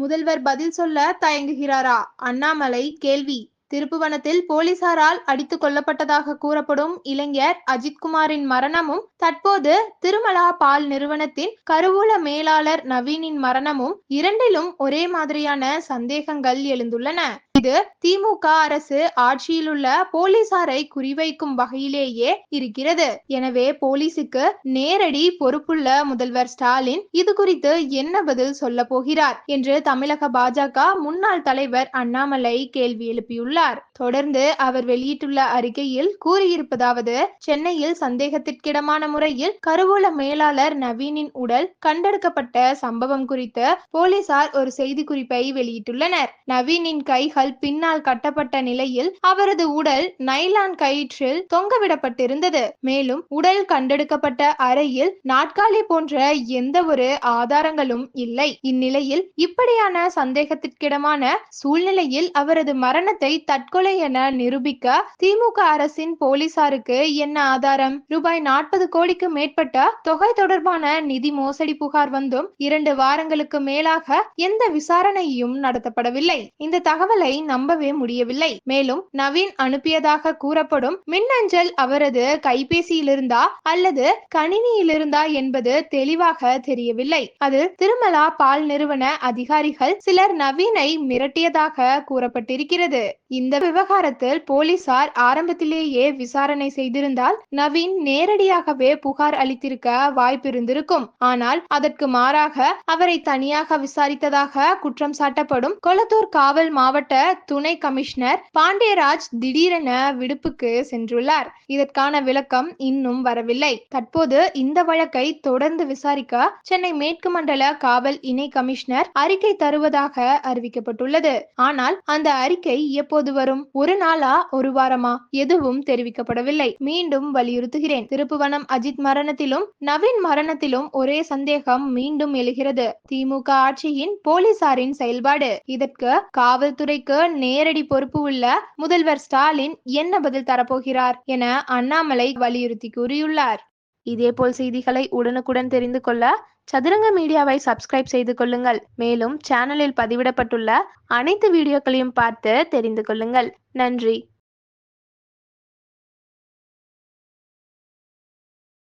முதல்வர் பதில் சொல்ல தயங்குகிறாரா? அண்ணாமலை கேள்வி. திருப்புவனத்தில் போலீசாரால் அடித்துக் கொல்லப்பட்டதாக கூறப்படும் இளைஞர் அஜித்குமாரின் மரணமும் தற்போது திருமலா பால் நிறுவனத்தின் கருவூல மேலாளர் நவீனின் மரணமும் இரண்டிலும் ஒரே மாதிரியான சந்தேகங்கள் எழுந்துள்ளன. இது திமுக அரசு ஆட்சியில் உள்ள போலீசாரை குறிவைக்கும் வகையிலேயே இருக்கிறது. எனவே போலீசுக்கு நேரடி பொறுப்புள்ள முதல்வர் ஸ்டாலின் இது குறித்து என்ன பதில் சொல்ல போகிறார்? என்று தமிழக பாஜக முன்னாள் தலைவர் அண்ணாமலை கேள்வி எழுப்பியுள்ளார் தொடர்ந்து அவர் வெளியிட்டுள்ள அறிக்கையில் கூறியிருப்பதாவது சென்னையில் சந்தேகத்திற்கிடமான முறையில் கருவூல மேலாளர் நவீனின் உடல் கண்டெடுக்கப்பட்ட சம்பவம் குறித்து போலீசார் ஒரு செய்தி குறிப்பை வெளியிட்டுள்ளனர். நவீனின் கைகள் பின்னால் கட்டப்பட்ட நிலையில் அவரது உடல் நைலான் கயிற்றில் தொங்கவிடப்பட்டிருந்தது. மேலும் உடல் கண்டெடுக்கப்பட்ட அறையில் நாட்காலி போன்ற எந்த ஒரு ஆதாரங்களும் இல்லை. இந்நிலையில் இப்படியான சந்தேகத்திற்கிடமான சூழ்நிலையில் அவரது மரணத்தை தற்கொலை என நிரூபிக்க திமுக அரசின் போலீசாருக்கு என்ன ஆதாரம்? ரூபாய் நாற்பது கோடிக்கு மேற்பட்ட தொகை தொடர்பான நிதி மோசடி புகார் வந்தும் இரண்டு வாரங்களுக்கு மேலாக எந்த விசாரணையும் நடத்தப்படவில்லை. இந்த தகவலை நம்பவே முடியவில்லை. மேலும் நவீன் அனுப்பியதாக கூறப்படும் மின்னஞ்சல் அவரது கைபேசியிலிருந்தா அல்லது கணினியிலிருந்தா என்பது தெளிவாக தெரியவில்லை. அது திருமலா பால் நிறுவன அதிகாரிகள் சிலர் நவீனை மிரட்டியதாக கூறப்பட்டிருக்கிறது. இந்த விவகாரத்தில் போலீசார் ஆரம்பத்திலேயே விசாரணை செய்திருந்தால் நவீன் நேரடியாகவே புகார் அளித்திருக்க வாய்ப்பிருந்திருக்கும். ஆனால் அதற்கு மாறாக அவரை தனியாக விசாரித்ததாக குற்றம் சாட்டப்படும் கொளத்தூர் காவல் மாவட்ட துணை கமிஷனர் பாண்டியராஜ் திடீரென விடுப்புக்கு சென்றுள்ளார். இதற்கான விளக்கம் இன்னும் வரவில்லை. தற்போது இந்த வழக்கை தொடர்ந்து விசாரிக்க சென்னை மேற்கு மண்டல காவல் இணை கமிஷனர் அறிக்கை தருவதாக அறிவிக்கப்பட்டுள்ளது. ஆனால் அந்த அறிக்கை எப்போது எப்போது வரும். ஒரு நாளா ஒரு வாரமா? எதுவும் தெரிவிக்கப்படவில்லை. மீண்டும் வலியுறுத்துகிறேன். திருப்புவனம் அஜித் மரணத்திலும் நவீன் மரணத்திலும் ஒரே சந்தேகம் மீண்டும் எழுகிறது. திமுக ஆட்சியின் போலீசாரின் செயல்பாடு. இதற்கு காவல்துறைக்கு நேரடி பொறுப்பு உள்ள முதல்வர் ஸ்டாலின் என்ன பதில் தரப்போகிறார் என அண்ணாமலை வலியுறுத்தி கூறியுள்ளார். இதேபோல் செய்திகளை உடனுக்குடன் தெரிந்து கொள்ள சதுரங்க மீடியாவை சப்ஸ்கிரைப் செய்து கொள்ளுங்கள். மேலும் சேனலில் பதிவிடப்பட்டுள்ள அனைத்து வீடியோக்களையும் பார்த்து தெரிந்து கொள்ளுங்கள். நன்றி.